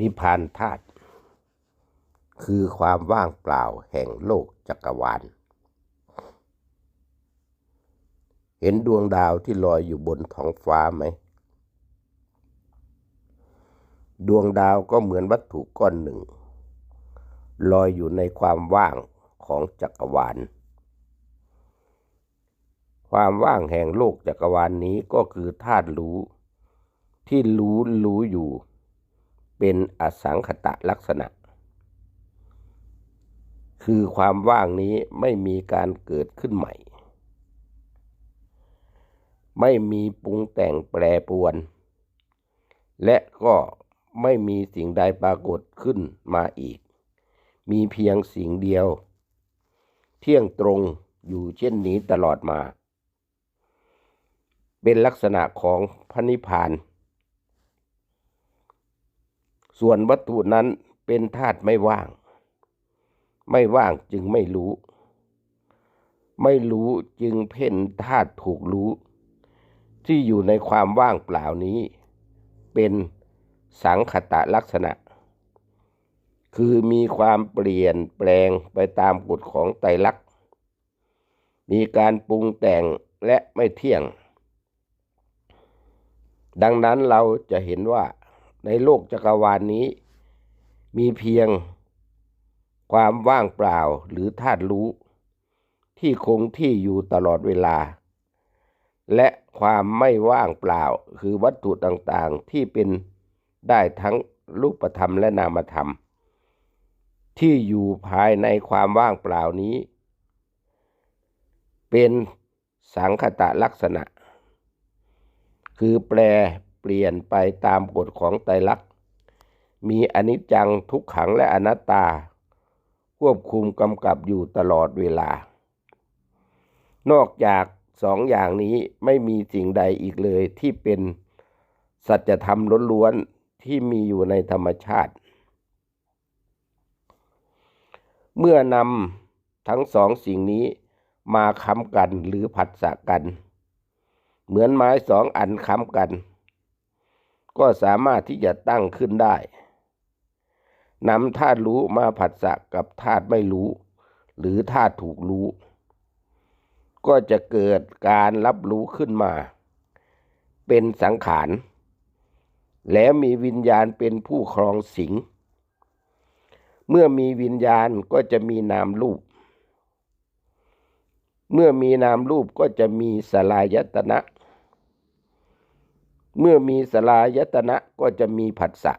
นิพพานธาตุคือความว่างเปล่าแห่งโลกจักรวาล เห็นดวงดาวที่ลอยอยู่บนท้องฟ้าไหม ดวงดาวก็เหมือนวัตถุก้อนหนึ่ง ลอยอยู่ในความว่างของจักรวาล ความว่างแห่งโลกจักรวาลนนี้ก็คือธาตุรู้ที่รู้รู้อยู่ เป็นอสังขตะลักษณะ คือความว่างนี้ไม่มีการเกิดขึ้นใหม่ ไม่มีปรุงแต่งแปรปรวน และก็ไม่มีสิ่งใดปรากฏขึ้นมาอีก มีเพียงสิ่งเดียว เที่ยงตรงอยู่เช่นนี้ตลอดมา เป็นลักษณะของพระนิพพาน ส่วนวัตถุนั้นเป็นธาตุไม่ว่าง ไม่ว่างจึงไม่รู้ ไม่รู้จึงเพ่นธาตุถูกรู้ ที่อยู่ในความว่างเปล่านี้ เป็นสังขตะลักษณะ คือมีความเปลี่ยนแปลงไปตามกฎของไตรลักษณ์มีการปรุงแต่งและไม่เที่ยง ดังนั้นเราจะเห็นว่า ในโลกจักรวาลนนี้ มีเพียงความว่างเปล่าหรือธาตุรู้ ที่คงที่อยู่ตลอดเวลา และความไม่ว่างเปล่าคือวัตถุต่างๆที่เป็นได้ทั้งรูปธรรมและนามธรรม ที่อยู่ภายในความว่างเปล่านี้ เป็นสังคตะลักษณะ คือแปล เปลี่ยนไปตามกฎของไตรลักษณ์ มีอนิจจังทุกขังและอนัตตา ควบคุมกำกับอยู่ตลอดเวลา นอกจากสองอย่างนี้ไม่มีสิ่งใดอีกเลยที่เป็นสัจธรรมล้วนๆที่มีอยู่ในธรรมชาติ เมื่อนำทั้งสองสิ่งนี้มาค้ำกันหรือผัดสะกัน เหมือนไม้สองอันค้ำกัน ก็สามารถที่จะตั้งขึ้นได้นำธาตุรู้มาผัดสะกับธาตุไม่รู้ หรือธาตุถูกรู้ ก็จะเกิดการรับรู้ขึ้นมา เป็นสังขาร แล้วมีวิญญาณเป็นผู้ครองสิง เมื่อมีวิญญาณก็จะมีนามรูป เมื่อมีนามรูปก็จะมีสลายตนะ เมื่อมีสลายตนะก็จะมีผัสสะ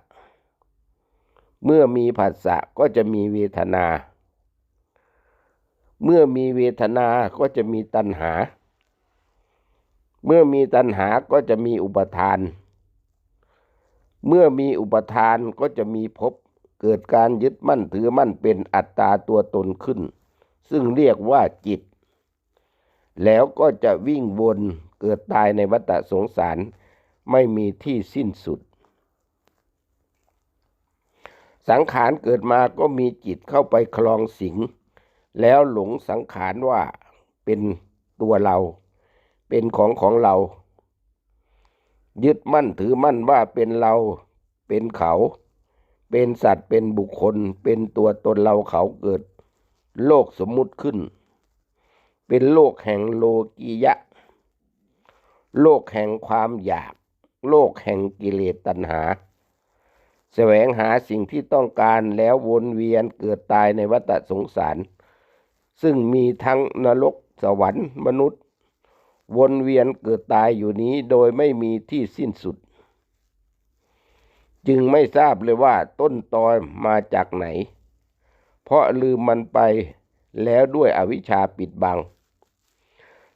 เมื่อมีผัสสะก็จะมีเวทนา เมื่อมีเวทนาก็จะมีตัณหา เมื่อมีตัณหาก็จะมีอุปทาน เมื่อมีอุปทานก็จะมีภพเกิดการยึดมั่นถือมั่นเป็นอัตตาตัวตนขึ้น ซึ่งเรียกว่าจิต แล้วก็จะวิ่งวนเกิดตายในวัฏสงสาร ไม่มีที่สิ้นสุด สังขารเกิดมาก็มีจิตเข้าไปคลองสิง แล้วหลงสังขารว่าเป็นตัวเรา เป็นของของเรา ยึดมั่นถือมั่นว่าเป็นเรา เป็นเขา เป็นสัตว์เป็นบุคคล เป็นตัวตนเราเขาเกิด โลกสมมุติขึ้น เป็นโลกแห่งโลกียะ โลกแห่งความอยาก โลกแห่งกิเลสตัณหา แสวงหาสิ่งที่ต้องการแล้ววนเวียนเกิดตายในวัฏสงสาร ซึ่งมีทั้งนรกสวรรค์มนุษย์ วนเวียนเกิดตายอยู่นี้โดยไม่มีที่สิ้นสุด จึงไม่ทราบเลยว่าต้นตอมาจากไหน เพราะลืมมันไปแล้วด้วยอวิชชาปิดบัง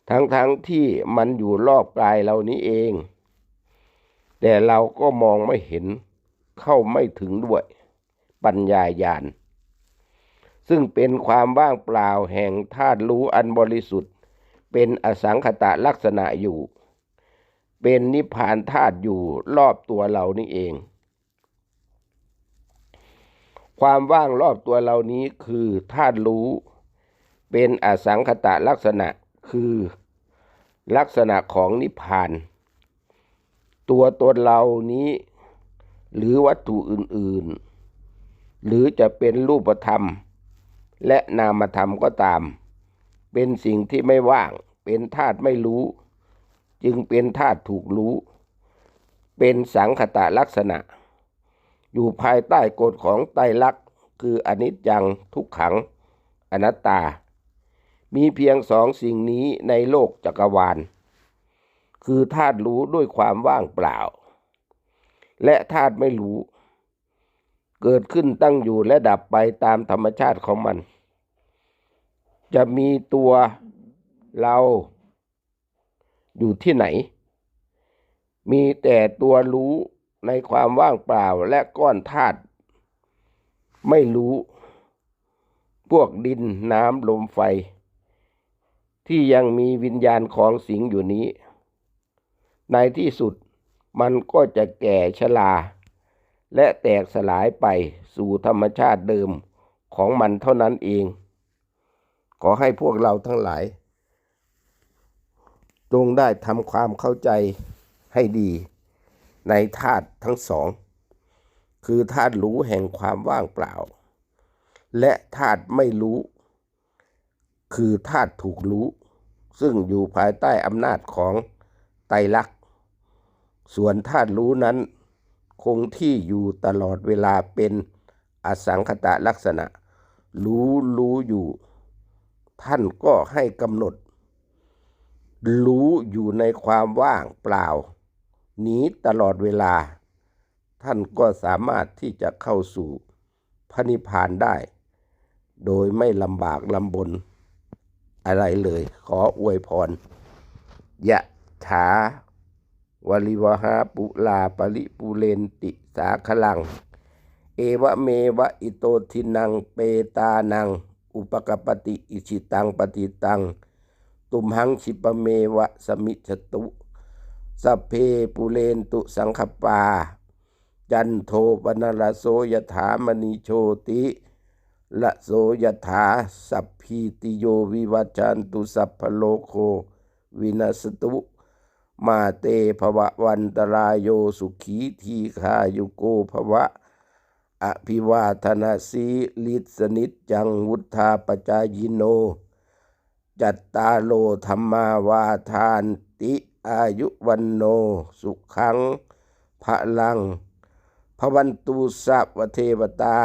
ทั้งๆทที่มันอยู่รอบกายเรานี้เอง แต่เราก็มองไม่เห็นเข้าไม่ถึงด้วย ปัญญาญาณ ซึ่งเป็นความว่างเปล่าแห่งธาตุรู้อันบริสุทธิ์ เป็นอสังขตะลักษณะอยู่ เป็นนิพพานธาตุอยู่รอบตัวเรานี่เอง ความว่างรอบตัวเรานี้คือธาตุรู้ เป็นอสังขตะลักษณะคือลักษณะของนิพพาน ตัวตนเรานี้ หรือวัตถุอื่นๆ หรือจะเป็นรูปธรรม และนามธรรมก็ตาม เป็นสิ่งที่ไม่ว่าง เป็นธาตุไม่รู้ จึงเป็นธาตุถูกรู้ เป็นสังคตะลักษณะ อยู่ภายใต้กฎของไตรลักษณ์คืออนิจจังทุกขังอนัตตา มีเพียงสองสิ่งนี้ในโลกจักรวาล คือธาตุรู้ด้วยความว่างเปล่า และธาตุไม่รู้ เกิดขึ้นตั้งอยู่และดับไปตามธรรมชาติของมัน จะมีตัวเราอยู่ที่ไหน มีแต่ตัวรู้ในความว่างเปล่าและก้อนธาตุไม่รู้ พวกดินน้ำลมไฟ ที่ยังมีวิญญาณของสิงอยู่นี้ ในที่สุดมันก็จะแก่ชราและแตกสลายไปสู่ธรรมชาติเดิมของมันเท่านั้นเอง ขอให้พวกเราทั้งหลาย จงได้ทำความเข้าใจให้ดีในธาตุทั้งสอง คือธาตุรู้แห่งความว่างเปล่า และธาตุไม่รู้ คือธาตุถูกรู้ ซึ่งอยู่ภายใต้อำนาจของไตรลักษณ ส่วนธาตุรู้นั้น คงที่อยู่ตลอดเวลาเป็นอสังคตะลักษณะ รู้รู้อยู่ ท่านก็ให้กำหนด รู้อยู่ในความว่างเปล่า นี้ตลอดเวลา ท่านก็สามารถที่จะเข้าสู่พระนิพพานได้ โดยไม่ลำบากลำบนอะไรเลย ขออวยพรยะถา วลิวหาปุลาปริปุเรนติสาคลัง เอวะเมวะอิโตทินังเปตานัง อุปกปปติอิชิตังปฏิตัง ตุมหังชิปะเมวะสมิจตุสเพปุเรนตุสังคปา จันโทปนรโสยถามณีโชติละโสยถาสัพพีติโยวิวัจจันตุสัพพโลโควินัสตุ มาเตภวะวันตรายโยสุขีทีขายุโกภวะ อภิวาทนาสีลิสนิจจังวุธาปจายโน จัตตาโลธรรมาวาทานติอายุวันโน สุขังพระลังพวันตุสัพเทวตา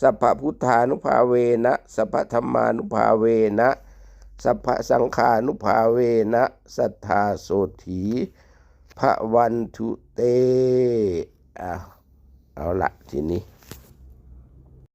สัพพพุทธานุภาเวนะ สัพพธรรมานุภาเวนะ สัพพสังขานุภาเวนะสัทธาโสถีพระวันทุเตอ้าเอาละทีนี้